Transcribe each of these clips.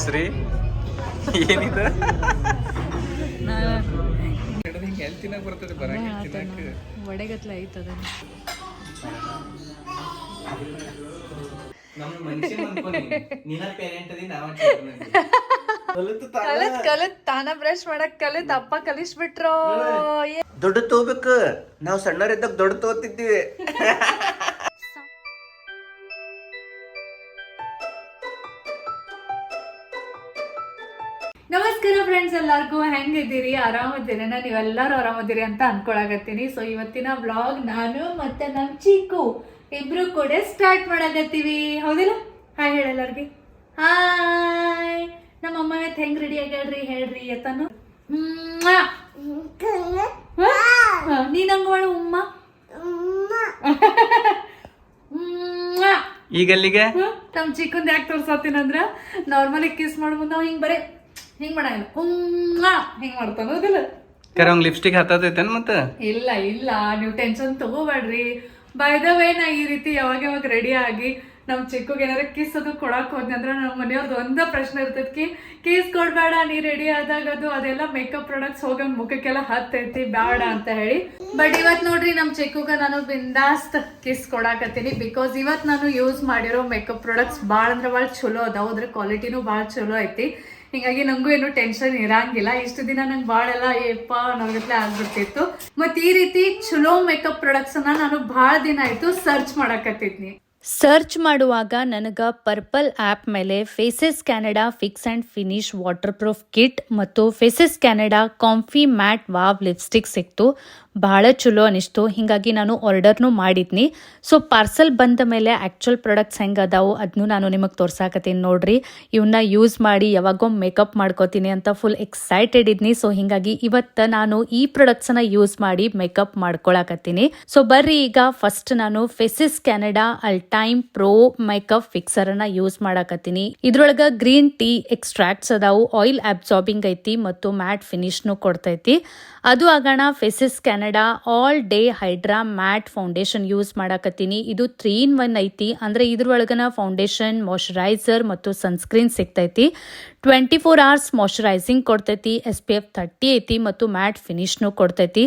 ಶ್ರೀ ಏನಿದೆ? ಎಲ್ಲಿ ತಿನ್ನಕ್ ಬರ್ತದೆ ತಿನ್ನಕ್ಕೆ ಒಡೆಗತ್ಲ ಐತದ ಕಲತ್ ಕಲತ್ ತಾನ ಬ್ರಷ್ ಮಾಡಕ್ ಕಲತ್ ಅಪ್ಪ ಕಲಿಸ್ಬಿಟ್ರೋ ದೊಡ್ಡ ತಗೋಬೇಕು ನಾವು ಸಣ್ಣರಿದ್ದಾಗ ದೊಡ್ಡ ತಗೋತಿದ್ವಿ ನಮಸ್ಕಾರ ಫ್ರೆಂಡ್ಸ್ ಎಲ್ಲರಿಗೂ ಹೆಂಗಿದ್ದೀರಿ? ನಾ ನೀವೆಲ್ಲರೂ ಆರಾಮದಿರಿ ಅಂತ ಅನ್ಕೊಳಕತ್ತೀನಿ. ಸೊ ಇವತ್ತಿನ ಬ್ಲಾಗ್ ನಾನು ಮತ್ತೆ ನಮ್ಮ ಚಿಕ್ಕು ಇಬ್ರು ಕೂಡ ಸ್ಟಾರ್ಟ್ ಮಾಡಕತ್ತೀವಿ. ಹೌದಿಲ್ಲ ಹಾಯ್ ಹೇಳ ಎಲ್ಲರಿಗೆ. ಹಾಯ್ ನಮ್ಮ ಅಮ್ಮ ಇವತ್ತು ಹೆಂಗ್ ರೆಡಿ ಆಗ್ಯಾಳ್ರಿ? ಹೇಳ್ರಿ ಯತನು. ನೀನ್ ಹಂಗ ಮಾಡು ಉಮ್ಮ. ಈಗಲ್ಲಿಗೆ? ಈಗ ಅಲ್ಲಿಗೆ ಹ್ಮ್? ನಮ್ ಚಿಕ್ಕಂದ್ ಯಾಕೆ ತೋರ್ಸತ್ತೀನಂದ್ರ ನಾರ್ಮಲಿ ಕಿಸ್ ಮಾಡ್ಬೋದು ಮುಂದೆ ಹಿಂಗ್ ಬರೇ ಹಿಂಗ್ ಮಾಡಂಗಿಲ್ಲ? ಉಮ್ಮಾ ಹಿಂಗ್ ಮಾಡ್ತಾನ ಹೌದಿಲ್ಲ ಕರೆ ಅವ್ನ್ ಲಿಪ್ಸ್ಟಿಕ್ ಹತ್ತತೈತೇನ್ ಮತ್ತ? ಇಲ್ಲ ಇಲ್ಲ ನೀವು ಟೆನ್ಷನ್ ತಗೋಬೇಡ್ರಿ. ಬೈ ದ ವೇ ನಾ ಈ ರೀತಿ ಯಾವಾಗ ಯಾವಾಗ ರೆಡಿ ಆಗಿ ನಮ್ ಚಿಕ್ಕಗೆ ಏನಾರ ಕಿಸ್ ಅದು ಕೊಡಕ್ ಹೋದ್ನಿ ಅಂದ್ರೆ ನಮ್ಮ ಮನೆಯವ್ರದ್ದು ಒಂದ ಪ್ರಶ್ನೆ ಇರ್ತೈತಿ ಕಿ ಕಿಸ್ ಕೊಡ್ಬೇಡ ನೀ ರೆಡಿ ಆದಾಗ ಅದು ಅದೆಲ್ಲ ಮೇಕಪ್ ಪ್ರಾಡಕ್ಟ್ಸ್ ಹೋಗಂಗ್ ಮುಖಕ್ಕೆಲ್ಲ ಹತ್ತೈತಿ ಬೇಡ ಅಂತ ಹೇಳಿ. ಬಟ್ ಇವತ್ ನೋಡ್ರಿ ನಮ್ ಚಿಕ್ಕಗ ನಾನು ಬಿಂದಾಸ್ತ್ ಕಿಸ್ ಕೊಡಾಕತ್ತೀನಿ ಬಿಕಾಸ್ ಇವತ್ ನಾನು ಯೂಸ್ ಮಾಡಿರೋ ಮೇಕಪ್ ಪ್ರಾಡಕ್ಟ್ಸ್ ಭಾಳ ಅಂದ್ರೆ ಭಾಳ ಚಲೋ ಅದಾವ. ಅದ್ರ ಕ್ವಾಲಿಟಿನೂ ಭಾಳ ಚಲೋ ಐತಿ. ಹಿಂಗಾಗಿ ನಂಗೂ ಏನು ಟೆನ್ಷನ್ ಇರಂಗಿಲ್ಲ. ಇಷ್ಟು ದಿನ ನಂಗೆ ಭಾಳೆಲ್ಲ ಏಪ್ಪ ಅನ್ನೋಗತ್ಲೆ ಆಗ್ಬಿಡ್ತಿತ್ತು. ಮತ್ತೆ ಈ ರೀತಿ ಚಲೋ ಮೇಕಪ್ ಪ್ರಾಡಕ್ಟ್ಸ್ ಅನ್ನ ನಾನು ಭಾಳ ದಿನ ಆಯ್ತು ಸರ್ಚ್ ಮಾಡಕತ್ತಿದ್ನಿ. ಸರ್ಚ್ ಮಾಡುವಾಗ ನನಗೆ ಪರ್ಪಲ್ ಆ್ಯಪ್ ಮೇಲೆ Faces Canada fix and finish waterproof kit ಮತ್ತು Faces Canada comfy matte wow lipstick ಸಿಕ್ತು. ಭಾಳ ಚಲೋ ಅನಿಸ್ತು. ಹೀಗಾಗಿ ನಾನು ಆರ್ಡರ್ನು ಮಾಡಿದ್ನಿ. ಸೊ ಪಾರ್ಸಲ್ ಬಂದ ಮೇಲೆ ಆ್ಯಕ್ಚುಲ್ ಪ್ರಾಡಕ್ಟ್ಸ್ ಹೆಂಗೆ ಅದಾವು ಅದನ್ನು ನಾನು ನಿಮಗೆ ತೋರ್ಸಾಕತ್ತೀನಿ ನೋಡ್ರಿ. ಇವನ್ನ ಯೂಸ್ ಮಾಡಿ ಯಾವಾಗೋ ಮೇಕಪ್ ಮಾಡ್ಕೋತೀನಿ ಅಂತ ಫುಲ್ ಎಕ್ಸೈಟೆಡ್ ಇದ್ನಿ. ಸೊ ಹೀಗಾಗಿ ಇವತ್ತು ನಾನು ಈ ಪ್ರಾಡಕ್ಟ್ಸನ್ನ ಯೂಸ್ ಮಾಡಿ ಮೇಕಪ್ ಮಾಡ್ಕೊಳಕತ್ತೀನಿ. ಸೊ ಬರ್ರಿ ಈಗ ಫಸ್ಟ್ ನಾನು Faces Canada all time pro makeup fixer ಅನ್ನ ಯೂಸ್ ಮಾಡಾಕತ್ತೀನಿ. ಇದ್ರೊಳಗೆ ಗ್ರೀನ್ ಟೀ ಎಕ್ಸ್ಟ್ರಾಕ್ಟ್ಸ್ ಅದಾವು. ಆಯಿಲ್ ಅಬ್ಸಾರ್ಬಿಂಗ್ ಐತಿ ಮತ್ತು ಮ್ಯಾಟ್ ಫಿನಿಶ್ನು ಕೊಡ್ತೈತಿ. ಅದು ಆಗೋಣ Faces Canada all day hydra matte foundation use ಮಾಡಾಕತ್ತೀನಿ. ಇದು ತ್ರೀ ಇನ್ ಒನ್ ಐತಿ. ಅಂದ್ರೆ ಇದ್ರೊಳಗನ ಫೌಂಡೇಶನ್ ಮಾಯಶ್ಚರೈಸರ್ ಮತ್ತು ಸನ್ಸ್ಕ್ರೀನ್ ಸಿಗ್ತೈತಿ. ಟ್ವೆಂಟಿ ಫೋರ್ ಅವರ್ಸ್ ಮಾಯಶ್ಚರೈಸಿಂಗ್ ಕೊಡ್ತೈತಿ ಎಸ್ ಪಿ ಎಫ್ ಥರ್ಟಿ ಐತಿ ಮತ್ತು ಮ್ಯಾಟ್ ಫಿನಿಶ್ನು ಕೊಡ್ತೈತಿ.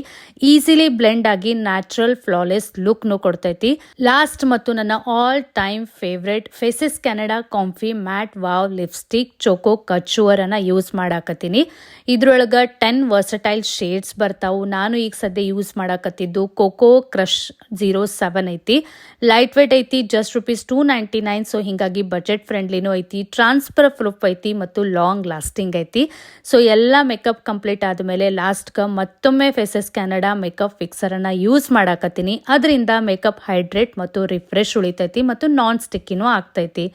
ಈಸಿಲಿ ಬ್ಲೆಂಡ್ ಆಗಿ ನ್ಯಾಚುರಲ್ ಫ್ಲಾಲೆಸ್ ಲುಕ್ನು ಕೊಡ್ತೈತಿ. ಲಾಸ್ಟ್ ಮತ್ತು ನನ್ನ all time favourite Faces Canada comfy matte wow lipstick choco ಕಚುವರ್ ಅನ್ನ ಯೂಸ್ ಮಾಡಾಕತ್ತೀನಿ. ಇದ್ರೊಳಗೆ ಟೆನ್ ವರ್ಸಟೈಲ್ ಶೇಡ್ಸ್ ಬರ್ತಾವು. ನಾನು ಈಗ ಸದ್ಯ ಯೂಸ್ ಮಾಡಾಕತ್ತಿದ್ದು ಕೋಕೋ ಕ್ರಶ್ ಜೀರೋ ಸೆವೆನ್ ಐತಿ. ಲೈಟ್ ವೇಟ್ ಐತಿ just rupees two ninety nine so ಹಿಂಗಾಗಿ ಬಜೆಟ್ ಫ್ರೆಂಡ್ಲಿನೂ ಐತಿ. ಟ್ರಾನ್ಸ್ಫರ್ ಪ್ರೂಫ್ ಐತಿ ಮತ್ತು ಲಾಂಗ್ ಲಾಸ್ಟಿಂಗ್ ಐತಿ. ಸೊ ಎಲ್ಲ ಮೇಕಪ್ ಕಂಪ್ಲೀಟ್ ಆದಮೇಲೆ ಲಾಸ್ಟ್ಗೆ ಮತ್ತೊಮ್ಮೆ ಫೇಸಸ್ ಕ್ಯಾನಡಾ ಮೇಕಪ್ ಫಿಕ್ಸರನ್ನು ಯೂಸ್ ಮಾಡಾಕತ್ತೀನಿ. ಅದರಿಂದ ಮೇಕಪ್ ಹೈಡ್ರೇಟ್ ಮತ್ತು ರಿಫ್ರೆಶ್ ಉಳಿತೈತಿ ಮತ್ತು ನಾನ್ ಸ್ಟಿಕ್ಕಿನೂ ಆಗ್ತೈತಿ.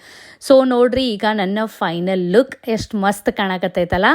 ಸೊ ನೋಡ್ರಿ, ಈಗ ನನ್ನ ಫೈನಲ್ ಲುಕ್ ಎಷ್ಟು ಮಸ್ತ್ ಕಾಣಕತ್ತೈತಲ್ಲ?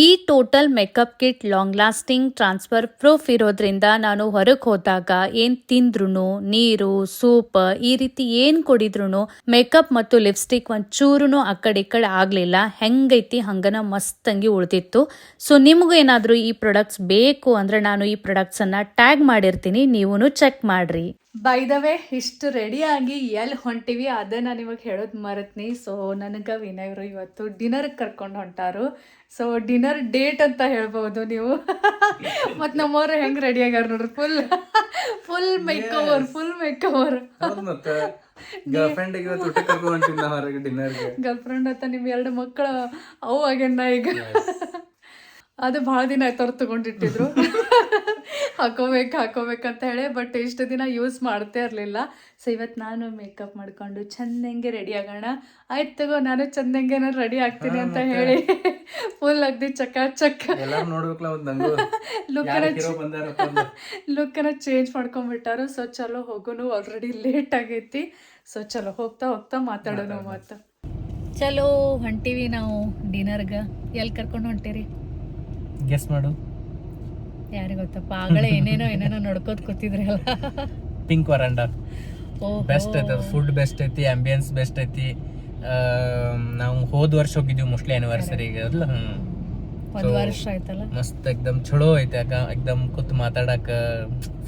ಈ total makeup kit long lasting transfer proof ಇರೋದ್ರಿಂದ ನಾನು ಹೊರಗೆ ಹೋದಾಗ ಏನು ತಿಂದ್ರು ನೀರು, ಸೂಪ್, ಈ ರೀತಿ ಏನು ಕುಡಿದ್ರು ಮೇಕಪ್ ಮತ್ತು ಲಿಪ್ಸ್ಟಿಕ್ ಒಂಚೂರು ಆ ಕಡೆ ಈ ಕಡೆ ಆಗಲಿಲ್ಲ. ಹೆಂಗೈತಿ? ಹಂಗನ ಮಸ್ತಂಗಿ ಉಳಿದಿತ್ತು. ಸೊ ನಿಮಗೂ ಏನಾದರೂ ಈ ಪ್ರಾಡಕ್ಟ್ಸ್ ಬೇಕು ಅಂದ್ರೆ ನಾನು ಈ ಪ್ರಾಡಕ್ಟ್ಸನ್ನು ಟ್ಯಾಗ್ ಮಾಡಿರ್ತೀನಿ. ನೀವು ಚೆಕ್ ಮಾಡಿರಿ. ಬೈ ದ ವೇ ಇಷ್ಟು ರೆಡಿ ಆಗಿ ಎಲ್ಲಿ ಹೊಂಟಿವಿ ಅದೇ ನಿಮಗೆ ಹೇಳೋದು ಮರತ್ನಿ. ಸೊ ನನಗೆ ವಿನಯರು ಇವತ್ತು ಡಿನ್ನರ್ಗೆ ಕರ್ಕೊಂಡು ಹೊಂಟಾರು. ಸೊ ಡಿನ್ನರ್ ಡೇಟ್ ಅಂತ ಹೇಳ್ಬೋದು ನೀವು. ಮತ್ತು ನಮ್ಮವ್ರು ಹೆಂಗೆ ರೆಡಿ ಆಗ್ಯಾರ ನೋಡ್ರಿ full full makeover full makeover girlfriend ಅಂತ ನಿಮ್ಮ ಎರಡು ಮಕ್ಕಳು ಅವು ಆಗ್ಯಾನ ಈಗ. ಅದು ಭಾಳ ದಿನ ಆಯ್ತು ಅವ್ರು ತಗೊಂಡಿಟ್ಟಿದ್ರು. ಹಾಕೋಬೇಕು ಹಾಕೋಬೇಕಂತ ಹೇಳಿ ಬಟ್ ಇಷ್ಟು ದಿನ ಯೂಸ್ ಮಾಡ್ತಾ ಇರಲಿಲ್ಲ. ಸೊ ಇವತ್ತು ನಾನು ಮೇಕಪ್ ಮಾಡ್ಕೊಂಡು ಚಂದಂಗೆ ರೆಡಿ ಆಗೋಣ. ಆಯ್ತು ತಗೋ ನಾನು ಚಂದಂಗೆ ರೆಡಿ ಆಗ್ತೀನಿ ಅಂತ ಹೇಳಿ. ಫುಲ್ ಅಗ್ದಿ ಚಕ ಚಕ್ಕ ನಂಗು. ಲುಕ್ಕನ ಲುಕ್ಕನ್ನ ಚೇಂಜ್ ಮಾಡ್ಕೊಂಡ್ಬಿಟ್ಟಾರು. ಸೊ ಚಲೋ ಹೋಗೋನು ಆಲ್ರೆಡಿ ಲೇಟ್ ಆಗೈತಿ. ಸೊ ಚಲೋ ಹೋಗ್ತಾ ಹೋಗ್ತಾ ಮಾತಾಡೋಣ ಮತ್ತೆ ಚಲೋ ಹೊಂಟಿವಿ ನಾವು ಡಿನ್ನರ್ಗೆ ಎಲ್ಲಿ ಕರ್ಕೊಂಡು ಹೊಂಟಿರಿ? ಗೆಸ್ ಮಾಡು. ಯಾರಿಗೆ ಗೊತ್ತಪ್ಪ? ಆಗಲೇ ಏನೇನೋ ಏನೇನೋ ನೋಡ್ಕೋತ ಕೂತಿದ್ರಲ್ಲ. Pink veranda. ಬೆಸ್ಟ್ ಐತೆ ಫುಡ್ ಬೆಸ್ಟ್ ಐತಿ ಆಂಬಿಯನ್ಸ್ ಬೆಸ್ಟ್ ಐತಿ. ನಾವು ಹೋದ್ ವರ್ಷ ಹೋಗಿದ್ದೀವಿ ಮೋಸ್ಟ್ಲಿ ಆನಿವರ್ಸರಿಗೆ ಹ್ಮ್. ಒಂದು ವರ್ಷ ಆಯ್ತಲ್ಲ? ಮಸ್ತ್ ಎಕ್ದಮ್ ಚಲೋ ಐತೆ ಅಕ್ಕ ಎಕ್ದಮ್ ಕೂತ್ ಮಾತಾಡಕ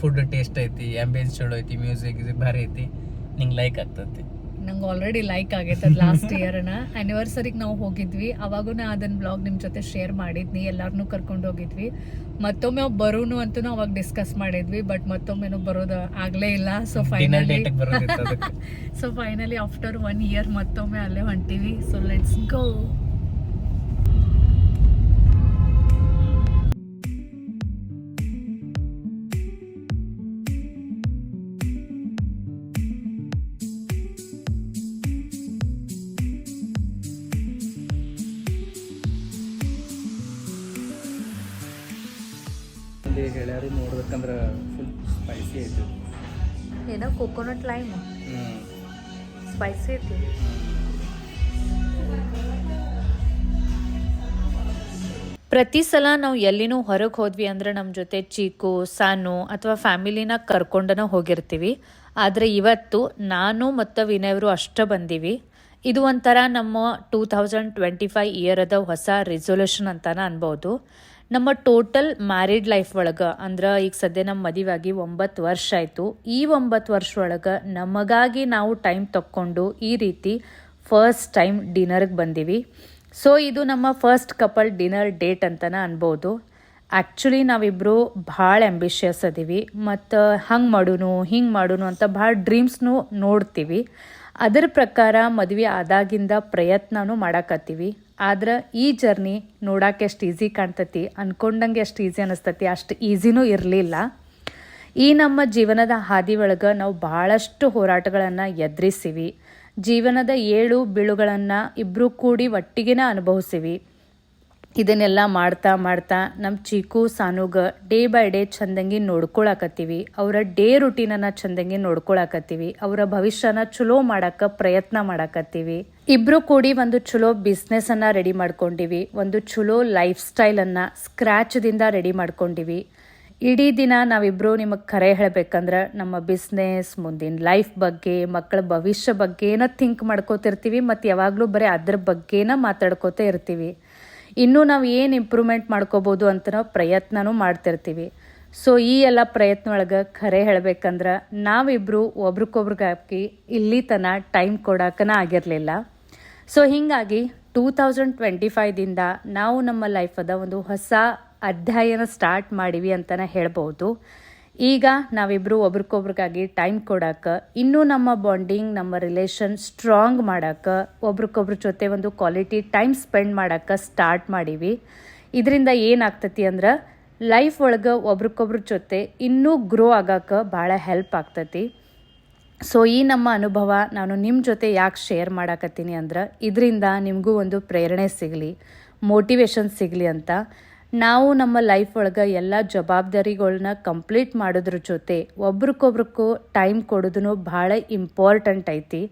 ಫುಡ್ ಟೇಸ್ಟ್ ಐತಿ ಆಂಬಿಯನ್ಸ್ ಚಲೋ ಐತಿ ಮ್ಯೂಸಿಕ್ ಭಾರಿ ಐತಿ. ನಿಂಗೆ ಲೈಕ್ ಆಗ್ತೈತಿ. ನಂಗೆ ಆಲ್ರೆಡಿ ಲೈಕ್ ಆಗೈತೆ ಅದು ಲಾಸ್ಟ್ ಇಯರ್ನ ಆ್ಯನಿವರ್ಸರಿಗೆ ನಾವು ಹೋಗಿದ್ವಿ. ಅವಾಗೂ ನಾ ಅದನ್ನ ಬ್ಲಾಗ್ ನಿಮ್ಮ ಜೊತೆ ಶೇರ್ ಮಾಡಿದ್ನಿ. ಎಲ್ಲರನ್ನೂ ಕರ್ಕೊಂಡು ಹೋಗಿದ್ವಿ. ಮತ್ತೊಮ್ಮೆ ಅವ್ ಬರೋನು ಅಂತೂ ಅವಾಗ ಡಿಸ್ಕಸ್ ಮಾಡಿದ್ವಿ. ಬಟ್ ಮತ್ತೊಮ್ಮೆನೂ ಬರೋದು ಆಗಲೇ ಇಲ್ಲ. So finally so finally after one year ಮತ್ತೊಮ್ಮೆ ಅಲ್ಲೇ ಹೊಂಟೀವಿ. ಸೊ ಲೆಟ್ಸ್ ಗೋ ನೋಡ್ಬೇಕಂದ್ರೆ ಫುಲ್ ಸ್ಪೈಸಿ ಐತಿ. ಏನೋ ಕೊಕೊನಟ್ ಲೈಮ್ ಹ್ಞೂ ಸ್ಪೈಸಿ ಐತಿ. ಪ್ರತಿ ಸಲ ನಾವು ಎಲ್ಲಿನೂ ಹೊರಗೆ ಹೋದ್ವಿ ಅಂದ್ರೆ ನಮ್ಮ ಜೊತೆ ಚೀಕು ಸಾನು ಅಥವಾ ಫ್ಯಾಮಿಲಿನ ಕರ್ಕೊಂಡನ ಹೋಗಿರ್ತೀವಿ. ಆದರೆ ಇವತ್ತು ನಾನು ಮತ್ತು ವಿನಯವರು ಅಷ್ಟ ಬಂದೀವಿ. ಇದು ಒಂಥರ ನಮ್ಮ ಟೂ ಥೌಸಂಡ್ ಟ್ವೆಂಟಿ ಫೈವ್ ಇಯರದ ಹೊಸ ರೆಸೊಲ್ಯೂಷನ್ ಅಂತಾನೆ ಅನ್ಬೋದು. ನಮ್ಮ ಟೋಟಲ್ ಮ್ಯಾರಿಡ್ ಲೈಫ್ ಒಳಗೆ, ಅಂದ್ರೆ ಈಗ ಸದ್ಯ ನಮ್ಮ ಮದುವಾಗಿ ಒಂಬತ್ತು ವರ್ಷ ಆಯಿತು. ಈ ಒಂಬತ್ತು ವರ್ಷ ಒಳಗೆ ನಮಗಾಗಿ ನಾವು ಟೈಮ್ ತಕ್ಕೊಂಡು ಈ ರೀತಿ ಫಸ್ಟ್ ಟೈಮ್ ಡಿನ್ನರ್ಗೆ ಬಂದೀವಿ. ಸೊ ಇದು ನಮ್ಮ ಫಸ್ಟ್ ಕಪಲ್ ಡಿನ್ನರ್ ಡೇಟ್ ಅಂತಲೇ ಅನ್ಬೋದು. ಆ್ಯಕ್ಚುಲಿ ನಾವಿಬ್ಬರು ಭಾಳ ಆ್ಯಂಬಿಷಿಯಸ್ ಅದೀವಿ. ಮತ್ತು ಹಂಗೆ ಮಾಡೋನು, ಹಿಂಗೆ ಮಾಡೋನು ಅಂತ ಭಾಳ ಡ್ರೀಮ್ಸ್ನು ನೋಡ್ತೀವಿ. ಅದರ ಪ್ರಕಾರ ಮದುವೆ ಆದಾಗಿಂದ ಪ್ರಯತ್ನನೂ ಮಾಡಾಕತ್ತೀವಿ. ಆದ್ರೆ ಈ ಜರ್ನಿ ನೋಡಕ್ಕೆ ಎಷ್ಟು ಈಸಿ ಕಾಣ್ತತಿ, ಅನ್ಕೊಂಡಂಗೆ ಎಷ್ಟು ಈಸಿ ಅನಿಸ್ತತಿ, ಅಷ್ಟು ಈಸಿನೂ ಇರಲಿಲ್ಲ. ಈ ನಮ್ಮ ಜೀವನದ ಹಾದಿ ಒಳಗೆ ನಾವು ಭಾಳಷ್ಟು ಹೋರಾಟಗಳನ್ನು ಎದುರಿಸಿವಿ. ಜೀವನದ ಏಳು ಬೀಳುಗಳನ್ನು ಇಬ್ಬರೂ ಕೂಡಿ ಒಟ್ಟಿಗೆನ ಅನುಭವಿಸಿವಿ. ಇದನ್ನೆಲ್ಲ ಮಾಡ್ತಾ ಮಾಡ್ತಾ ನಮ್ಮ ಚೀಕು, ಸಾನುಗ ಡೇ ಬೈ ಡೇ ಚಂದಂಗಿ ನೋಡ್ಕೊಳಕತ್ತೀವಿ. ಅವರ ಡೇ ರುಟೀನನ್ನು ಚಂದಂಗಿ ನೋಡ್ಕೊಳಕತ್ತೀವಿ. ಅವರ ಭವಿಷ್ಯನ ಚಲೋ ಮಾಡಕ್ಕೆ ಪ್ರಯತ್ನ ಮಾಡಕತ್ತೀವಿ. ಇಬ್ರು ಕೂಡಿ ಒಂದು ಚಲೋ ಬಿಸ್ನೆಸ್ಸನ್ನು ರೆಡಿ ಮಾಡ್ಕೊಂಡಿವಿ. ಒಂದು ಚಲೋ ಲೈಫ್ ಸ್ಟೈಲನ್ನು ಸ್ಕ್ರ್ಯಾಚ್ದಿಂದ ರೆಡಿ ಮಾಡ್ಕೊಂಡಿವಿ. ಇಡೀ ದಿನ ನಾವಿಬ್ಬರು ನಿಮಗೆ ಕರೆ ಹೇಳಬೇಕಂದ್ರೆ ನಮ್ಮ ಬಿಸ್ನೆಸ್, ಮುಂದಿನ ಲೈಫ್ ಬಗ್ಗೆ ಮಕ್ಕಳ ಭವಿಷ್ಯ ಬಗ್ಗೆನ ಥಿಂಕ್ ಮಾಡ್ಕೋತಿರ್ತೀವಿ. ಮತ್ತು ಯಾವಾಗಲೂ ಬರೀ ಅದ್ರ ಬಗ್ಗೆನ ಮಾತಾಡ್ಕೋತಾ ಇರ್ತೀವಿ. ಇನ್ನೂ ನಾವು ಏನು ಇಂಪ್ರೂವ್ಮೆಂಟ್ ಮಾಡ್ಕೋಬೋದು ಅಂತ ನಾವು ಪ್ರಯತ್ನನೂ ಮಾಡ್ತಿರ್ತೀವಿ. ಸೊ ಈ ಎಲ್ಲ ಪ್ರಯತ್ನ ಒಳಗೆ ಖರೆ ಹೇಳ್ಬೇಕಂದ್ರೆ ನಾವಿಬ್ಬರು ಒಬ್ರಿಗೊಬ್ರಿಗಾಕಿ ಇಲ್ಲಿ ತನ ಟೈಮ್ ಕೊಡೋಕನ ಆಗಿರಲಿಲ್ಲ. ಸೊ ಹೀಗಾಗಿ ಟೂ ತೌಸಂಡ್ ಟ್ವೆಂಟಿ ಫೈವ್ದಿಂದ ನಾವು ನಮ್ಮ ಲೈಫದ ಒಂದು ಹೊಸ ಅಧ್ಯಾಯನ ಸ್ಟಾರ್ಟ್ ಮಾಡಿವಿ ಅಂತಲೇ ಹೇಳ್ಬೋದು. ಈಗ ನಾವಿಬ್ಬರು ಒಬ್ರಿಗೊಬ್ರಿಗಾಗಿ ಟೈಮ್ ಕೊಡಕ್ಕೆ ಇನ್ನೂ ನಮ್ಮ ಬಾಂಡಿಂಗ್ ನಮ್ಮ ರಿಲೇಷನ್ ಸ್ಟ್ರಾಂಗ್ ಮಾಡಕ್ಕೆ ಒಬ್ರಿಗೊಬ್ರ ಜೊತೆ ಒಂದು ಕ್ವಾಲಿಟಿ ಟೈಮ್ ಸ್ಪೆಂಡ್ ಮಾಡಕ್ಕೆ ಸ್ಟಾರ್ಟ್ ಮಾಡೀವಿ. ಇದರಿಂದ ಏನಾಗ್ತತಿ ಅಂದ್ರೆ ಲೈಫ್ ಒಳಗೆ ಒಬ್ರಿಗೊಬ್ರ ಜೊತೆ ಇನ್ನೂ ಗ್ರೋ ಆಗಕ್ಕೆ ಭಾಳ ಹೆಲ್ಪ್ ಆಗ್ತತಿ. ಸೊ ಈ ನಮ್ಮ ಅನುಭವ ನಾನು ನಿಮ್ಮ ಜೊತೆ ಯಾಕೆ ಶೇರ್ ಮಾಡಾಕತ್ತೀನಿ ಅಂದ್ರೆ, ಇದರಿಂದ ನಿಮಗೂ ಒಂದು ಪ್ರೇರಣೆ ಸಿಗಲಿ ಮೋಟಿವೇಶನ್ ಸಿಗಲಿ ಅಂತ. ನಾವು ನಮ್ಮ ಲೈಫ್ ಒಳಗೆ ಎಲ್ಲ ಜವಾಬ್ದಾರಿಗಳನ್ನ ಕಂಪ್ಲೀಟ್ ಮಾಡೋದ್ರ ಜೊತೆ ಒಬ್ರಿಗೊಬ್ರಿಗೂ ಟೈಮ್ ಕೊಡೋದು ಭಾಳ ಇಂಪಾರ್ಟೆಂಟ್ ಐತಿ.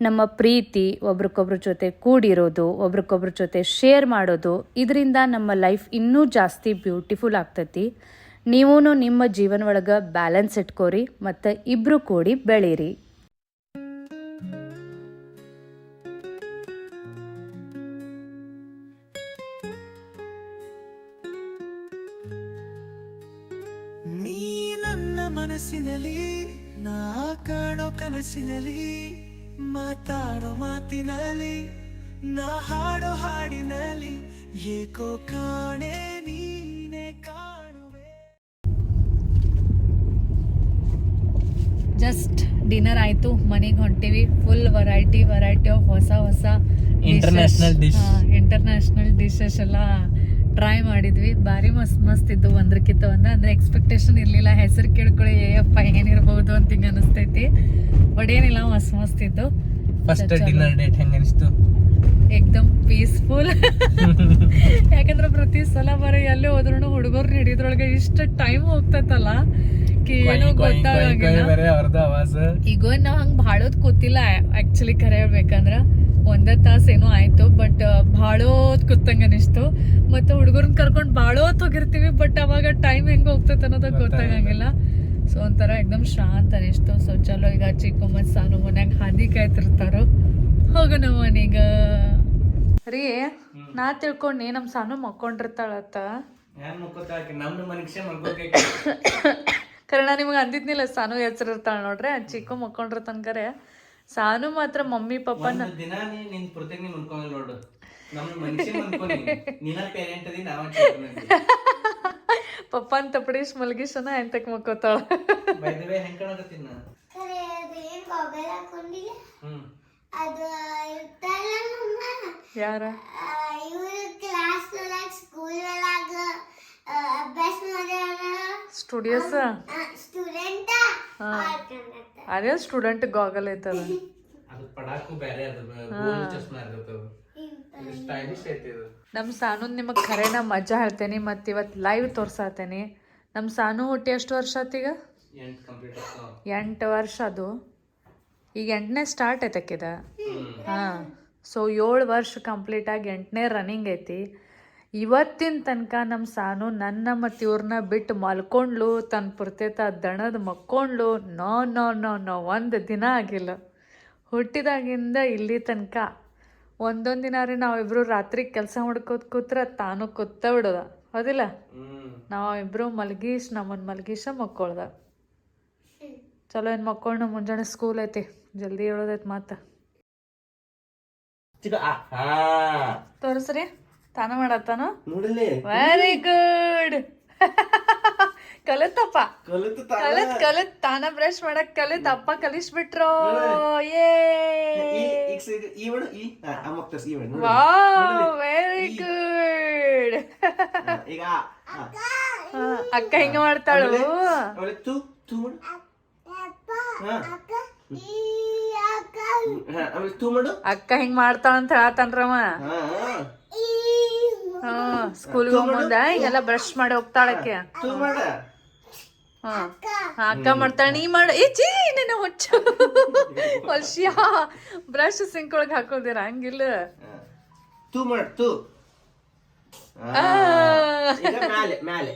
ನಮ್ಮ ಪ್ರೀತಿ ಒಬ್ರಿಗೊಬ್ರ ಜೊತೆ ಕೂಡಿರೋದು ಒಬ್ರಿಗೊಬ್ರ ಜೊತೆ ಶೇರ್ ಮಾಡೋದು, ಇದರಿಂದ ನಮ್ಮ ಲೈಫ್ ಇನ್ನೂ ಜಾಸ್ತಿ ಬ್ಯೂಟಿಫುಲ್ ಆಗ್ತೈತಿ. ನೀವೂ ನಿಮ್ಮ ಜೀವನ ಒಳಗೆ ಬ್ಯಾಲೆನ್ಸ್ ಇಟ್ಕೋರಿ, ಮತ್ತು ಇಬ್ಬರು ಕೂಡಿ ಬೆಳೀರಿ. ನನ್ನ ಮನಸ್ಸಿನಲ್ಲಿ ನಾ ಕಾಣೋ ಕನಸಿನಲ್ಲಿ ಮಾತಾಡೋ ಮಾತಿನಲ್ಲಿ ನಾ ಹಾಡೋ ಹಾಡಿನಲ್ಲಿ ಏಕೋ ಕಾಣೆ ನೀನೆ ಕಾಣುವೆ. ಜಸ್ಟ್ ಡಿನ್ನರ್ ಆಯ್ತು ಮನೆಗೆ ಹೊಂಟಿವಿ ಫುಲ್ ವೆರೈಟಿ ವೆರೈಟಿ ಆಫ್ ಹೊಸ ಹೊಸ ಇಂಟರ್ನ್ಯಾಷನಲ್ ಡಿಶ್ ಇಂಟರ್ನ್ಯಾಷನಲ್ ಡಿಶಸ್ ಎಲ್ಲ ಟ್ರೈ ಮಾಡಿದ್ವಿ. ಭಾರಿ ಮಸ್ತ್ ಮಸ್ತ್ ಇದ್ದು ಒಂದ್ರಕ್ಕಿಂತ ಒಂದ ಅಂದ್ರೆ ಎಕ್ಸ್ಪೆಕ್ಟೇಷನ್ ಇರಲಿಲ್ಲ. ಹೆಸರು ಕೇಳ್ಕೊಳ್ಳಿ ಏಯಪ್ಪ ಏನಿರ್ಬೋದು ಅಂತ ಹಿಂಗ ಅನಿಸ್ತೈತಿ. ಬಟ್ ಏನಿಲ್ಲ ಮಸ್ತ್ ಮಸ್ತ್ ಇದ್ದು ಫಸ್ಟ್ ಡಿನ್ನರ್ ಡೇಟ್ ಹೆಂಗೆ ಅನಿಸ್ತು? ಏಕ್ದಮ್ ಪೀಸ್ಫುಲ್ ಯಾಕಂದ್ರೆ ಪ್ರತಿ ಸಲ ಬರೀ ಎಲ್ಲಿ ಹೋದ್ರು ಹುಡುಗರು ಹಿಡಿದ್ರೊಳಗೆ ಇಷ್ಟು ಟೈಮ್ ಹೋಗ್ತೈತಲ್ಲ. ಏನೋ ಈಗ ನಾವ್ ಹಂಗ್ ಬಾಳೋದ್ ಕೂತಿಲ್ಲ ಆಕ್ಚುಲಿ ಕರೆ ಹೇಳ್ಬೇಕಂದ್ರ ಒಂದ ತಾಸ ಏನೋ ಆಯ್ತು ಬಟ್ ಭಾಳೋತ್ ಕೂತಂಗೆ ಅನಿಸ್ತು. ಮತ್ತೆ ಹುಡುಗರನ್ನ ಕರ್ಕೊಂಡು ಭಾಳೋತ್ ಹೋಗಿರ್ತೀವಿ ಬಟ್ ಅವಾಗ ಟೈಮ್ ಹೆಂಗೆ ಹೋಗ್ತೈತೆ ಅನ್ನೋದ ಗೊತ್ತಾಗಂಗಿಲ್ಲ. ಸೊ ಒಂಥರ ಎಕ್ದಮ್ ಶಾಂತ ಅನಿಸ್ತು. ಸೊ ಚಲೋ ಈಗ ಚಿಕ್ಕ ಮತ್ ಸಾನು ಮನ್ಯಾಗ ಹಾದಿ ಕಾಯ್ತಿರ್ತಾರೋ. ಹೋಗೋಣ ಮನೀಗ ರೀ ನಾ ತಿಳ್ಕೊಂಡಿ ನಮ್ಮ ಸಾನು ಮಕ್ಕೊಂಡಿರ್ತಾಳತ್ತ. ಕರೆ ನಾ ನಿಮ್ಗೆ ಅಂದಿದ್ನಿಲ್ಲ ಸಾನು ಹೆಸರು ಇರ್ತಾಳೆ ನೋಡ್ರಿ ಚಿಕ್ಕ ಚಿಕ್ಕು ಮಕ್ಕೊಂಡಿರ್ತಾನ ಕರೆ. ಸಾನು ಮಾತ್ರ ಮಮ್ಮಿ ಪಪ್ಪನ ಒಂದು ದಿನ ನೀ ನಿನ್ ನೋಡು. ಪಪ್ಪನ್ ತಪ್ಪಡಿಸ್ ಮಲಗಿಸನ ಎಂತಕ್ ಮಕ್ಕೋತಾಳ. ಯಾರ? ಇವ್ರ ಕ್ಲಾಸ್ ಒಳಗ ಸ್ಕೂಲ್ ಒಳಗ ಸ್ಟುಡಿಯೋಸ್ ಸ್ಟೂಡೆಂಟ್ ಅದೇ ಸ್ಟೂಡೆಂಟ್ ಗಾಗಲ್ ಐತದ ಅದು ಪಡಾಕು ಬೇರೆ ಅದು ಗೋಲ್ ಚಸ್ಮಾ ಇರ್ತದ ಇದು ಸ್ಟೈಲಿಶ್ ಐತಿ ಇದು. ನಮ್ಮ ಸಾನು ನಿಮಗೆ ಖರೇನ ಮಜಾ ಹೇಳ್ತೇನೆ ಮತ್ತು ಇವತ್ತು ಲೈವ್ ತೋರ್ಸಾತೇನೆ. ನಮ್ಮ ಸಾನು ಹುಟ್ಟಿ ಎಷ್ಟು ವರ್ಷ ಆತೀಗ ಎಂಟು ವರ್ಷ ಅದು. ಈಗ ಎಂಟನೇ ಸ್ಟಾರ್ಟ್ ಐತಕ್ಕಿದ ಹಾಂ. ಸೊ ಏಳು ವರ್ಷ ಕಂಪ್ಲೀಟ್ ಆಗಿ ಎಂಟನೇ ರನ್ನಿಂಗ್ ಐತಿ. ಇವತ್ತಿನ ತನಕ ನಮ್ಮ ಸಾನು ನನ್ನ ಮತ್ತು ಇವ್ರನ್ನ ಬಿಟ್ಟು ಮಲ್ಕೊಂಡ್ಲು ತನ್ನ ಪುರ್ತೇತ ದಣದ ಮಕ್ಕೊಂಡ್ಲು ನೋ ನೋ ನೋ ನೋ ಒಂದು ದಿನ ಆಗಿಲ್ಲ. ಹುಟ್ಟಿದಾಗಿಂದ ಇಲ್ಲಿ ತನಕ ಒಂದೊಂದು ದಿನ ರೀ ನಾವಿಬ್ರು ರಾತ್ರಿ ಕೆಲಸ ಮಾಡ್ಕೋತ ಕೂತ್ರ ತಾನು ಕೂತ ಬಿಡೋದ. ಹೌದಿಲ್ಲ? ನಾವಿಬ್ರು ಮಲ್ಗೀಶ್ ನಮ್ಮನ್ನು ಮಲಗೀಶ ಮಕ್ಕೊಳ್ದ. ಚಲೋ ಏನು ಮಕ್ಕೊಂಡು ಮುಂಜಾನೆ ಸ್ಕೂಲ್ ಐತಿ. ಜಲ್ದಿ ಹೇಳೋದೈತಿ ಮಾತು. ತೋರಿಸ್ರಿ. ತಾನ ಮಾಡತ್ತಾನ? ವೆರಿ ಗುಡ್ ಕಲಿತಪ್ಪ. ಕಲಿತು ಕಲಿತ್ ತಾನ ಬ್ರಷ್ ಮಾಡಕ್ ಕಲಿತ್ ಅಪ್ಪ ಕಲಿಸ್ಬಿಟ್ರು. Very good. ಅಕ್ಕ ಹಿಂಗ ಮಾಡ್ತಾಳು? ಅಕ್ಕ ಹಿಂಗ್ ಮಾಡ್ತಾಳ ಅಂತ ಸ್ಕೂಲ್ಗೆ ಮುಂದ ಎಲ್ಲ ಬ್ರಷ್ ಮಾಡಿ ಹೋಗ್ತಾಳಕ್ಕೆ ತು ಮಾಡ ಹಾ. ಹಾ, ಅಕ್ಕ ಮಾಡ್ತಾಳ ನೀ ಮಾಡ. ಏ ಚೀ ನಿನ್ನ ಹುಚ್ಚು. ಹೊಲ್ಸಿಯ ಬ್ರಷ್ ಸಿಂಕ್ ಒಳಗೆ ಹಾಕೋದಿರ ಹಂಗಿಲ್ಲ. ತೂ ತು. ಮಾಡ್. ಈಗ ಮ್ಯಾಲೆ ಮ್ಯಾಲೆ.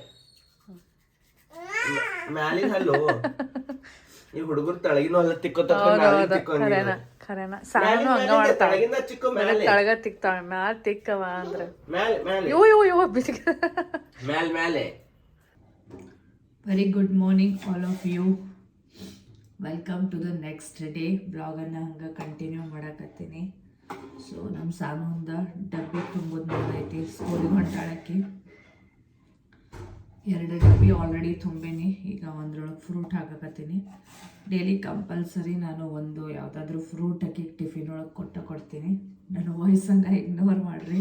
ಮ್ಯಾಲಿನ ಹಲ್ಲು. ಈ ಹುಡುಗರು ತಳಗಿನ ಹಲ್ಲ ತಿಕ್ಕೋತ ಖರೇನ? ಸಾನು ಹಂಗ ಮಾಡ್ತಾಳೆ. ತಳಗ ತಿಕ್ತಾಳ. ಮ್ಯಾಲ ತಿಕ್ಕವ ಅಂದ್ರ. ಯೋ ಯೋ ಯೋ ಬಿಸಿಗೆ ಮ್ಯಾಲೆ ಮ್ಯಾಲೆ. Very good morning all of you welcome to the next day ಬ್ಲಾಗನ್ನು ಹಂಗೆ ಕಂಟಿನ್ಯೂ ಮಾಡಕತ್ತೀನಿ. ಸೊ ನಮ್ಮ ಸಾನು ಒಂದ ಡಬ್ಬಿ ತುಂಬೋದು ಮಾಡೈತಿ ಸ್ಕೂಲಿಗೆ ಹೊಂಟಾಳಕ್ಕೆ ಎರಡು ಡಬ್ಬಿ ಆಲ್ರೆಡಿ ತುಂಬೇನಿ. ಈಗ ಒಂದ್ರೊಳಗೆ ಫ್ರೂಟ್ ಹಾಕಕತ್ತೀನಿ. ಡೈಲಿ ಕಂಪಲ್ಸರಿ ನಾನು ಒಂದು ಯಾವುದಾದ್ರೂ ಫ್ರೂಟ್ ಹಾಕಿ ಟಿಫಿನ್ ಒಳಗೆ ಕೊಟ್ಟ ಕೊಡ್ತೀನಿ. ನನ್ನ ವಾಯ್ಸನ್ನು ಇಗ್ನೋರ್ ಮಾಡಿರಿ.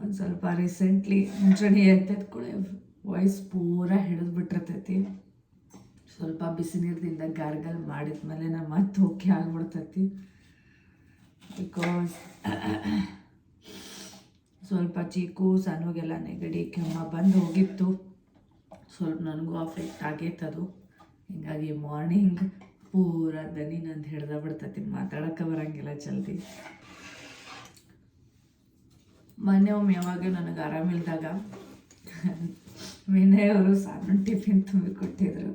ಒಂದು ಸ್ವಲ್ಪ ರೀಸೆಂಟ್ಲಿ ಮುಂಚೆನೇ ಎತ್ತದ ಕೂಡ ವಾಯ್ಸ್ ಪೂರ ಹಿಡಿದು ಬಿಟ್ಟಿರ್ತೈತಿ. ಸ್ವಲ್ಪ ಬಿಸಿ ನೀರದಿಂದ ಗಾರ್ಗಲ್ ಮಾಡಿದ್ಮೇಲೆ ನಮ್ಮ ಮತ್ತೆ ಓಕೆ ಆಗ್ಬಿಡ್ತೈತಿ. ಬಿಕಾಸ್ ಸ್ವಲ್ಪ ಚೀಕು, ಸಣ್ಣಗೆಲ್ಲ ನೆಗಡಿ, ಕೆಮ್ಮ ಬಂದು ಹೋಗಿತ್ತು. ಸ್ವಲ್ಪ ನನಗೂ ಅಫೆಕ್ಟ್ ಆಗೈತದು. ಹಿಂಗಾಗಿ ಮಾರ್ನಿಂಗ್ ಪೂರ ದನಿ ನಂದು ಹಿಡ್ದ ಬಿಡ್ತತಿ, ಮಾತಾಡೋಕೆ ಬರಂಗಿಲ್ಲ ಜಲ್ದಿ. ಮೊನ್ನೆ ಒಮ್ಮೆ ಯಾವಾಗ ನನಗೆ ಆರಾಮಿಲ್ದಾಗ ಅವರು ಸಾನೂನ್ ಟಿಫಿನ್ ತುಂಬಿಕೊಟ್ಟಿದ್ರು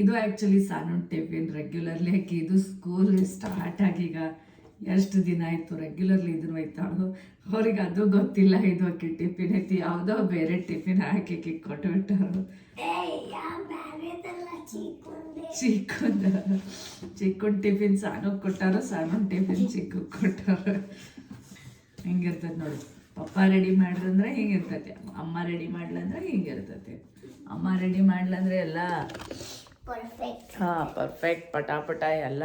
ಇದು ಆ್ಯಕ್ಚುಲಿ ಸಾನೂನ್ ಟಿಫಿನ್ ರೆಗ್ಯುಲರ್ಲಿ ಹಾಕಿ, ಇದು ಸ್ಕೂಲ್ ಸ್ಟಾರ್ಟ್ ಆಗೀಗ ಎಷ್ಟು ದಿನ ಆಯಿತು ರೆಗ್ಯುಲರ್ಲಿ ಇದನ್ನು ಒಯ್ತಾಳು? ಅವ್ರಿಗೆ ಅದು ಗೊತ್ತಿಲ್ಲ ಇದು ಅಕ್ಕಿ ಟಿಫಿನ್ ಐತಿ ಯಾವುದೋ ಬೇರೆ ಟಿಫಿನ್ ಹಾಕಿ ಕಿಕ್ ಕೊಟ್ಬಿಟ್ಟಾರು ಚಿಕ್ಕಂದ? ಚಿಕ್ಕನ್ ಟಿಫಿನ್ ಸಾನು ಕೊಟ್ಟಾರು ಸಾನೂನ್ ಟಿಫಿನ್ ಚಿಕ್ಕ ಕೊಟ್ಟಾರು. ಹಿಂಗಿರ್ತದೆ ನೋಡಿ ಪಪ್ಪ ರೆಡಿ ಮಾಡ್ರಂದ್ರೆ ಹಿಂಗಿರ್ತೈತೆ ಅಮ್ಮ ರೆಡಿ ಮಾಡ್ಲಂದ್ರೆ ಹಿಂಗಿರ್ತೈತೆ ಅಮ್ಮ ರೆಡಿ ಮಾಡ್ಲಂದ್ರೆ ಎಲ್ಲ ಪರ್ಫೆಕ್ಟ್ ಹಾಂ ಪರ್ಫೆಕ್ಟ್ ಪಟಾಪಟ ಎಲ್ಲ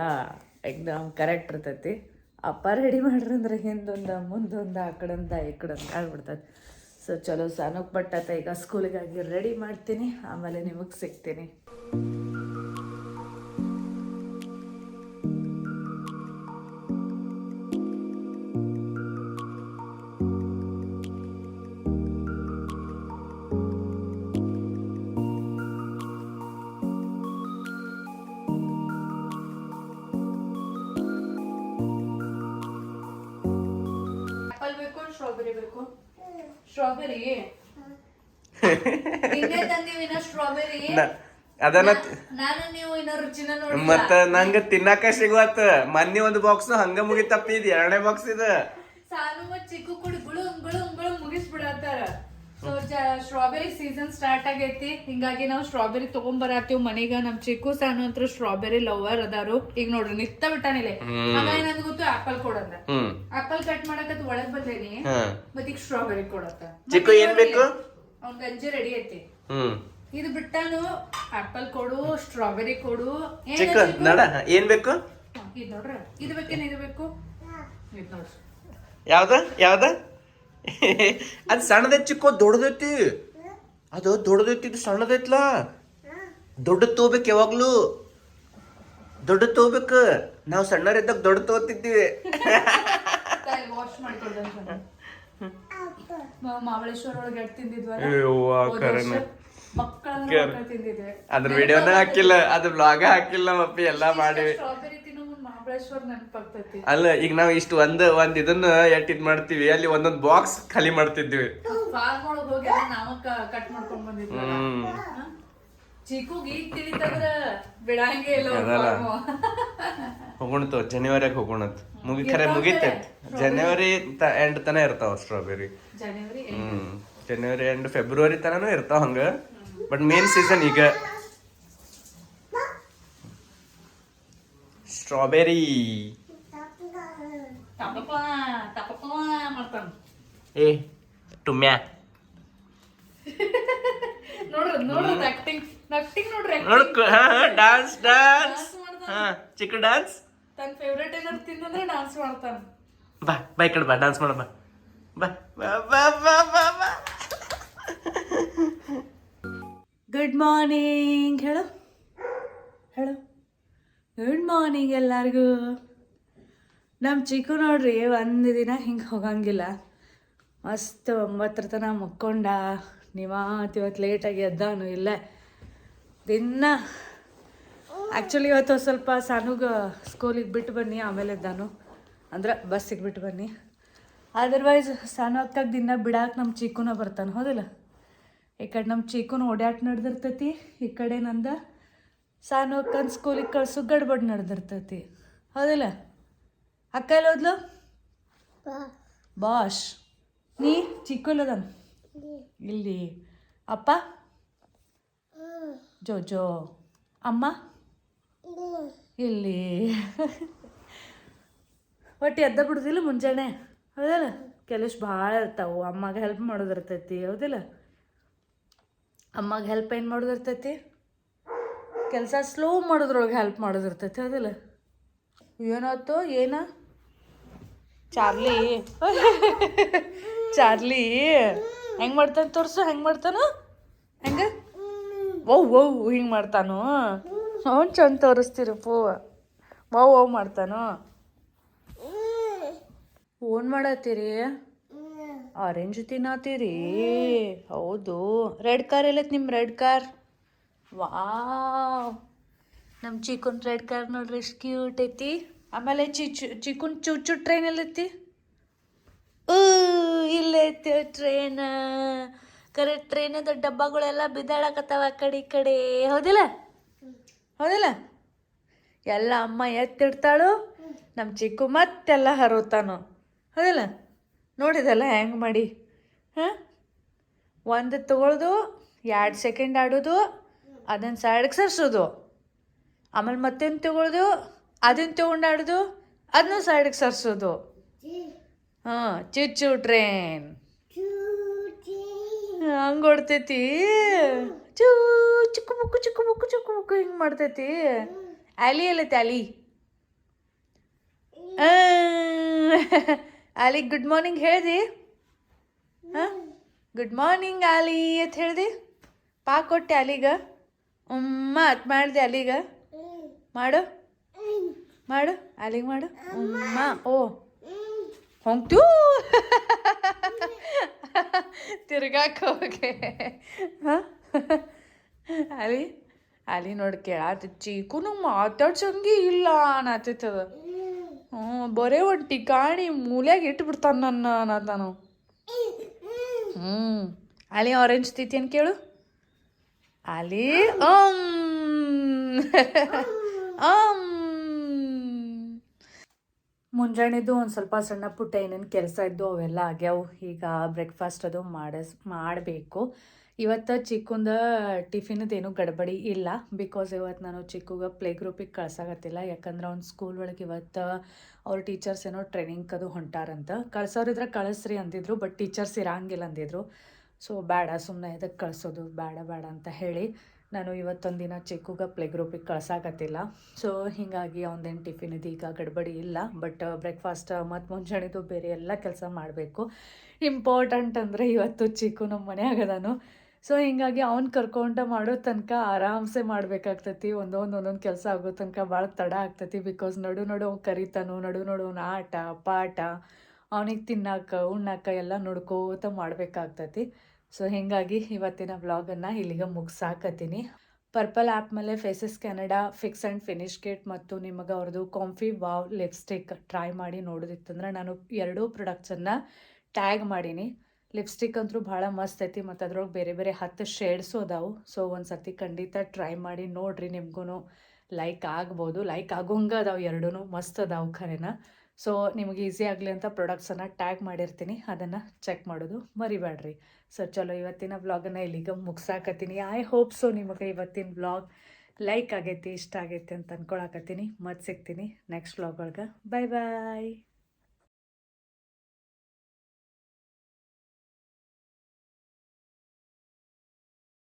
ಎಕ್ದಮ್ ಕರೆಕ್ಟ್ ಇರ್ತೈತಿ. ಅಪ್ಪ ರೆಡಿ ಮಾಡ್ರಂದ್ರೆ ಹಿಂದೊಂದು, ಮುಂದೊಂದು, ಆ ಕಡಂದ, ಈ ಕಡೆಂದ ಆಗ್ಬಿಡ್ತದೆ. ಸೊ ಚಲೋ ಸಾನು ಬಟ್ಟತ್ತ ಈಗ ಸ್ಕೂಲಿಗಾಗಿ ರೆಡಿ ಮಾಡ್ತೀನಿ. ಆಮೇಲೆ ನಿಮಗೆ ಸಿಗ್ತೀನಿ. ಅದನ್ನ ಮತ್ತ ನಂಗ ತಿನ್ನಾಕ ಸಿಗುವತ್ತ. ಮೊನ್ನೆ ಒಂದು ಬಾಕ್ಸ್ ಹಂಗ ಮುಗಿತಪ್ಪ ಇದು ಎರಡನೇ ಬಾಕ್ಸ್ ಇದು. ಚಿಕ್ಕು ಕುಡಿ ಗುಳು ಗುಳು ಗುಳು ಮುಗಿಸ್ಬಿಡತ್ತಾರ. ಸ್ಟ್ರಾಬೆರಿ ಸೀಸನ್ ಸ್ಟಾರ್ಟ್ ಆಗೈತಿ. ಹಿಂಗಾಗಿ ನಾವು ಸ್ಟ್ರಾಬೆರಿ ತಗೊಂಬರತ್ತೀವ್ ಮನೆಗ. ನಮ್ ಚಿಕ್ಕು ಸಾನು ಅಂತ ಸ್ಟ್ರಾಬೆರಿ ಲವರ್ ಅದಾರು. ಈಗ ನೋಡ್ರಿ ನಿತ್ತ ಬಿಟ್ಟಾನಿಲ್ಲ ಹಾಗಾಗಿ ನನ್ ಗೊತ್ತು? ಆಪಲ್ ಕೊಡಂದ. ಆಪಲ್ ಕಟ್ ಮಾಡಕತ್ ಒಳಗ್ ಬಂದೇನಿ. ಮತ್ತೀಗ ಮತ್ ಈಗ ಸ್ಟ್ರಾಬೆರಿ ಕೊಡತ್ತ. ಚಿಕ್ಕು ಏನ್ ಬೇಕು? ಅವ್ನ್ ಗಂಜಿ ರೆಡಿ ಐತಿ. ಇದು ಬಿಟ್ಟನು ಆಪಲ್ ಕೊಡು ಸ್ಟ್ರಾಬೆರಿ ಕೊಡು. ಏನ್ ಚಿಕ್ಕು? ನಡ ಏನ್ ಬೇಕು? ಇದ್ ನೋಡ್ರ. ಇದು ಬೇಕೇನ ಇದು ಬೇಕು? ಇದ್ ನೋಡ್ರಿ. ಯಾವ್ದ ಯಾವ್ದ? ಅದ್ ಸಣ್ಣದೈತಿ ಚಿಕ್ಕೋ ದೊಡ್ಡದೈತಿ. ಅದು ದೊಡ್ಡದೈತಿ ಇದು ಸಣ್ಣದೈತ್ಲ? ದೊಡ್ಡ ತಗೋಬೇಕು ಯಾವಾಗ್ಲೂ. ದೊಡ್ಡ ತಗೋಬೇಕು. ನಾವು ಸಣ್ಣರಿದ್ದಾಗ ದೊಡ್ಡ ತಗೋತಿದ್ವಿ. ವಾಶ್ ಮಾಡ್ಕೊಳ್ದ ಮಹಾಬಳೇಶ್ವರ ಒಳಗೆ ಎಟ್ ತಿಂದಿದ್ವಲ್ಲ? ಅದ್ರ ವಿಡಿಯೋನ ಹಾಕಿಲ್ಲ ಅದ್ರ ಬ್ಲಾಗ ಹಾಕಿಲ್ಲ ಮಪ್ಪಿ ಎಲ್ಲಾ ಮಹಾಬಳೇಶ್ವರ ಅಲ್ಲ ಈಗ ನಾವ್ ಇಷ್ಟು ಒಂದ್ ಒಂದ್ ಇದನ್ನ ಎಟ್ ಇದ್ ಮಾಡ್ತೀವಿ ಅಲ್ಲಿ ಒಂದೊಂದ್ ಬಾಕ್ಸ್ ಖಾಲಿ ಮಾಡ್ತಿದ್ವಿ. ಫಾರ್ಮ್ ಜನವರಿ. ಹೋಗೋಣತು ಜನವರಿಯಾಗ ಹೋಗೋಣತ್. ಮುಗಿ ಖರೆ ಮುಗಿತೈತಿ ಜನವರಿ ಎಂಡ್ ತನ ಇರ್ತಾವ ಸ್ಟ್ರಾಬೆರಿ ಜನವರಿ ಹ್ಮ್. ಜನವರಿ ಎಂಡ್ ಫೆಬ್ರವರಿ ತನನು ಇರ್ತಾವ ಹಂಗ. ಬಟ್ ಮೇನ್ ಸೀಸನ್ ಈಗ ಸ್ಟ್ರಾಬೆರಿ ತಪಪ ತಪಪ ಮಾಡ್ತಾನ ಏ ಟುಮ್ಯಾ ನೋಡ್ರಿ ನೋಡ್ರಿ ಆಕ್ಟಿಂಗ್ ಆಕ್ಟಿಂಗ್ ನೋಡ್ರಿ ನೋಡ್ ಡಾನ್ಸ್ ಡಾನ್ಸ್ ಹಾ ಚಿಕ್ಕ ಡಾನ್ಸ್ ತನ್ನ ಫೇವ್ರೇಟ್ ಏನಾದ್ರು ತಿಂದ್ರೆ ಡಾನ್ಸ್ ಮಾಡ್ತಾನ ಬಾ ಬಾ ಈ ಕಡೆ ಬಾ ಡಾನ್ಸ್ ಮಾಡ ಬಾ ಬಾ ಬಾ ಬಾ ಬಾ ಬಾ ಬಾ ಗುಡ್ ಮಾರ್ನಿಂಗ್ ಹೇಳು. ಹೇಳು. ಗುಡ್ ಮಾರ್ನಿಂಗ್ ಎಲ್ಲರಿಗೂ. ನಮ್ಮ ಚಿಕ್ಕು ನೋಡ್ರಿ, ಒಂದು ದಿನ ಹಿಂಗೆ ಹೋಗಂಗಿಲ್ಲ. ಮಸ್ತ್ ಒಂಬತ್ತರ ತನಕ ಮಕ್ಕೊಂಡ. ನಿವಾತ್ ಇವತ್ತು ಲೇಟಾಗಿ ಎದ್ದಾನು ಇಲ್ಲ. ದಿನ. ಆ್ಯಕ್ಚುಲಿ ಇವತ್ತು ಸ್ವಲ್ಪ ಸಣ್ಣಗೆ ಸ್ಕೂಲಿಗೆ ಬಿಟ್ಟು ಬನ್ನಿ, ಆಮೇಲೆ ಎದ್ದಾನು. ಅಂದ್ರೆ ಬಸ್ಸಿಗೆ ಬಿಟ್ಟು ಬನ್ನಿ. ಅದರ್ವೈಸ್ ಸಣ್ಣ ಹೊತ್ತಾಗ ದಿನ ಬಿಡಾಕೆ ನಮ್ಮ ಚಿಕ್ಕನ ಬರ್ತಾನೆ, ಹೌದಿಲ್ಲ? ಈ ಕಡೆ ನಮ್ಮ ಚೀಕುನ ಓಡಾಟ ನಡೆದಿರ್ತೈತಿ. ಈ ಕಡೆ ನಂದ ಸಾನು ಅಕ್ಕನ ಸ್ಕೂಲಿಗೆ ಕಳ್ಸು ಗಡ್ಬಡ್ ನಡೆದಿರ್ತೈತಿ. ಹೌದಿಲ್ಲ? ಅಕ್ಕ ಎಲ್ಲ ಹೋದ್ಲು? ಬಾಷ್. ನೀ ಚಿಕ್ಕಲ್ಲದನ್ ಇಲ್ಲಿ. ಅಪ್ಪ? ಜೋ ಜೋ ಅಮ್ಮ? ಇಲ್ಲಿ. ಒಟ್ಟು ಎದ್ದ ಬಿಡುದಿಲ್ಲ ಮುಂಜಾನೆ? ಹೌದಲ್ಲ? ಕೆಲಸ ಭಾಳ ಇರ್ತಾವು. ಅಮ್ಮಗೆ ಹೆಲ್ಪ್ ಮಾಡೋದಿರ್ತೈತಿ. ಹೌದಿಲ್ಲ? ಅಮ್ಮಗೆ ಹೆಲ್ಪ್ ಏನು ಮಾಡೋದಿರ್ತೈತಿ? ಕೆಲಸ ಸ್ಲೋ ಮಾಡೋದ್ರೊಳಗೆ ಹೆಲ್ಪ್ ಮಾಡೋದಿರ್ತೈತಿ ಅದಿಲ್ಲ? ಏನಾಯ್ತು? ಏನ? ಚಾರ್ಲಿ. ಚಾರ್ಲಿ, ಹೆಂಗೆ ಮಾಡ್ತಾನೆ ತೋರ್ಸು, ಹೆಂಗೆ ಮಾಡ್ತಾನು? ಹೆಂಗೆ? ಓ ಓ ಹಿಂಗೆ ಮಾಡ್ತಾನು. ಅವ್ನು ಚಂದ ತೋರಿಸ್ತೀರಪ್ಪ ಓ ಓ ಮಾಡ್ತಾನು. ಓನ್ ಮಾಡತ್ತೀರಿ? ಆರೆಂಜ್ ತಿನ್ನತ್ತೀರಿ ಹೌದು. ರೆಡ್ ಕಾರ್ ಎಲ್ಲ ನಿಮ್ಮ ರೆಡ್ ಕಾರ್ ವಾವ್ ನಮ್ಮ ಚಿಕನ್ ರೆಡ್ ಕಾರ್ ನೋಡ್ರಿ, ಎಷ್ಟು ಕ್ಯೂಟ್ ಐತಿ. ಆಮೇಲೆ ಚಿಚು ಚಿಕನ್ ಚುಚ್ಚು ಟ್ರೈನ್ ಎಲ್ಲೈತಿ ಇಲ್ಲೈತಿ ಟ್ರೈನ್ ಕರೆ ಟ್ರೈನದ ಡಬ್ಬಗಳೆಲ್ಲ ಬಿದ್ದಾಡಕತ್ತಾವ ಆ ಕಡೆ ಈ ಕಡೆ. ಹೌದಿಲ್ಲ? ಹೌದಿಲ್ಲ? ಎಲ್ಲ ಅಮ್ಮ ಎತ್ತಿಡ್ತಾಳು. ನಮ್ಮ ಚಿಕ್ಕು ಮತ್ತೆಲ್ಲ ಹರೋತಾನು. ಹೌದಿಲ್ಲ? ನೋಡಿದಲ್ಲ, ಹೆಂಗೆ ಮಾಡಿ? ಹಾಂ? ಒಂದು ತಗೊಳ್ದು, ಎರಡು ಸೆಕೆಂಡ್ ಆಡೋದು, ಅದನ್ನು ಸೈಡ್ಗೆ ಸರಿಸೋದು ಆಮೇಲೆ ಮತ್ತೇನು ತಗೊಳ್ದು, ಅದನ್ನು ತೊಗೊಂಡು ಆಡೋದು, ಅದನ್ನು ಸೈಡ್ಗೆ ಸರಿಸೋದು ಹಾಂ, ಚುಚ್ಚು ಟ್ರೈನ್ ಹಂಗೆ ಹೊಡ್ತೈತಿ ಚೂ, ಚಿಕ್ಕ ಬುಕ್ಕು ಚಿಕ್ಕ ಬುಕ್ಕು ಚಿಕ್ಕ ಬುಕ್ಕು ಹಿಂಗೆ ಮಾಡ್ತೈತಿ. ಅಲಿ ಎಲ್ಲೈತಿ, ಅಲಿ. ಆ, ಅಲಿ ಗುಡ್ ಮಾರ್ನಿಂಗ್ ಹೇಳ್ದಿ? ಹಾಂ? ಗುಡ್ ಮಾರ್ನಿಂಗ್ ಆಲಿ ಅಂತ ಹೇಳ್ದಿ? ಪಾ ಕೊಟ್ಟೆ ಅಲಿಗ? ಉಮ್ಮ ಅತ್ ಮಾಡಿದೆ ಅಲಿಗ? ಮಾಡು. ಮಾಡು. ಅಲ್ಲಿಗೆ ಮಾಡು. ಉಮ್ಮ. ಓ. ಹೊಂಗ್ತು ತಿರ್ಗಾಕ ಹೋಗೆ. ಹಾಂ? ಅಲ್ಲಿ ಅಲ್ಲಿ ನೋಡಿ ಕೇಳಾತಿ ಚೀಕುನು ಮಾತಾಡ್ಸಂಗೆ ಇಲ್ಲ ಅನ್ನತ್ತಿತ್ತದ ಹ್ಞೂ ಬರೇ ಒಂದು ಟಿಕಾಣಿ ಇಟ್ಟು ಬಿಡ್ತಾನ ನನ್ನ ನಾನು. ಹ್ಞೂ ಅಲಿ ಆರೆಂಜ್ ತಿತಿ ಅಂತ ಕೇಳು? ಅಲ್ಲಿ ಮುಂಜಾನೆದು ಒಂದು ಸ್ವಲ್ಪ ಸಣ್ಣ ಪುಟ್ಟ ಏನೇನು ಕೆಲಸ ಇದ್ದು ಅವೆಲ್ಲ ಆಗ್ಯಾವು. ಈಗ ಬ್ರೇಕ್ಫಾಸ್ಟ್ ಅದು ಮಾಡಿಸ್ ಮಾಡಬೇಕು. ಇವತ್ತು ಚಿಕ್ಕಂದ ಟಿಫಿನದೇನು ಗಡ್ಬಡಿ ಇಲ್ಲ. ಬಿಕಾಸ್ ಇವತ್ತು ನಾನು ಚಿಕ್ಕಗ ಪ್ಲೇ ಗ್ರೂಪಿಗೆ ಕಳ್ಸಾಗತ್ತಿಲ್ಲ ಯಾಕಂದ್ರೆ ಅವ್ನು ಸ್ಕೂಲ್ ಒಳಗೆ ಇವತ್ತು ಅವ್ರ ಟೀಚರ್ಸ್ ಏನೋ ಟ್ರೈನಿಂಗ್ ಅದು ಹೊಂಟಾರಂತ. ಕಳ್ಸೋರಿದ್ರೆ ಕಳಿಸ್ರಿ ಅಂದಿದ್ರು ಬಟ್ ಟೀಚರ್ಸ್ ಇರಂಗಿಲ್ಲ ಅಂದಿದ್ರು. ಸೊ ಬೇಡ ಸುಮ್ಮನೆ ಇದಕ್ಕೆ ಕಳಿಸೋದು ಬೇಡ ಬೇಡ ಅಂತ ಹೇಳಿ ನಾನು ಇವತ್ತೊಂದು ದಿನ ಚಿಕ್ಕಗ ಪ್ಲೇ ಗ್ರೂಪಿಗೆ ಕಳ್ಸಾಕತ್ತಿಲ್ಲ. ಸೊ ಹೀಗಾಗಿ ಅವನದೇನು ಇದು ಈಗ ಗಡ್ಬಡಿ ಇಲ್ಲ. ಬಟ್ ಬ್ರೇಕ್ಫಾಸ್ಟ್ ಮತ್ತು ಮುಂಜಾನೆದು ಬೇರೆ ಎಲ್ಲ ಕೆಲಸ ಮಾಡಬೇಕು. ಇಂಪಾರ್ಟೆಂಟ್ ಅಂದರೆ ಇವತ್ತು ಚಿಕ್ಕು ನಮ್ಮ ಮನೆಯಾಗದಾನು ಸೊ ಹಿಂಗಾಗಿ ಅವ್ನು ಕರ್ಕೊಂಡ ಮಾಡೋ ತನಕ ಆರಾಮ್ಸೆ ಮಾಡಬೇಕಾಗ್ತತಿ. ಒಂದೊಂದು ಒಂದೊಂದು ಕೆಲಸ ಆಗೋ ತನಕ ಭಾಳ ತಡ ಆಗ್ತತಿ. ಬಿಕಾಸ್ ನಡು ನಡು ಅವ್ನು ಕರಿತಾನು, ನಡು ನಡು ಅವ್ನ ಆಟ, ಪಾಠ, ಅವನಿಗೆ ತಿನ್ನಾಕ, ಉಣ್ಣಾಕ ಎಲ್ಲ ನೋಡ್ಕೋತ ಮಾಡಬೇಕಾಗ್ತತಿ. ಸೊ ಹೀಗಾಗಿ ಇವತ್ತಿನ ವ್ಲಾಗನ್ನು ಇಲ್ಲಿಗೆ ಮುಗಿಸಾಕತ್ತೀನಿ ಪರ್ಪಲ್ ಆ್ಯಪ್ ಮೇಲೆ faces Canada fix and finish kit ಮತ್ತು ನಿಮಗೆ ಅವ್ರದ್ದು ಕಾಂಫಿ ವಾವ್ ಲಿಪ್ಸ್ಟಿಕ್ ಟ್ರೈ ಮಾಡಿ ನೋಡೋದಿತ್ತಂದ್ರೆ ನಾನು ಎರಡೂ ಪ್ರಾಡಕ್ಟ್ಸನ್ನು ಟ್ಯಾಗ್ ಮಾಡೀನಿ. ಲಿಪ್ಸ್ಟಿಕ್ ಅಂತೂ ಭಾಳ ಮಸ್ತ್ ಐತಿ ಮತ್ತು ಅದ್ರೊಳಗೆ ಬೇರೆ ಬೇರೆ ಹತ್ತು ಶೇಡ್ಸು ಅದಾವು. ಸೊ ಒಂದು ಸರ್ತಿ ಖಂಡಿತ ಟ್ರೈ ಮಾಡಿ ನೋಡಿರಿ ನಿಮ್ಗೂ ಲೈಕ್ ಆಗ್ಬೋದು. ಲೈಕ್ ಆಗೋಂಗೆ ಅದಾವು ಎರಡೂ ಮಸ್ತ್ ಅದಾವು ಖರೇನ. ಸೊ ನಿಮಗೆ ಈಸಿ ಆಗಲಿ ಅಂತ ಪ್ರಾಡಕ್ಟ್ಸನ್ನು ಟ್ಯಾಗ್ ಮಾಡಿರ್ತೀನಿ. ಅದನ್ನು ಚೆಕ್ ಮಾಡೋದು ಮರಿಬೇಡ್ರಿ ಸೊ ಚಲೋ ಇವತ್ತಿನ ವ್ಲಾಗನ್ನು ಇಲ್ಲಿಗೆ ಮುಗಿಸಾಕತ್ತೀನಿ. ಐ ಹೋಪ್ ಸೊ ನಿಮಗೆ ಇವತ್ತಿನ ವ್ಲಾಗ್ ಲೈಕ್ ಆಗೈತಿ, ಇಷ್ಟ ಆಗೈತಿ ಅಂತ ಅಂದ್ಕೊಳಕತ್ತೀನಿ ಮತ್ತೆ ಸಿಗ್ತೀನಿ ನೆಕ್ಸ್ಟ್ ವ್ಲಾಗ್ ಒಳಗೆ. ಬಾಯ್ ಬಾಯ್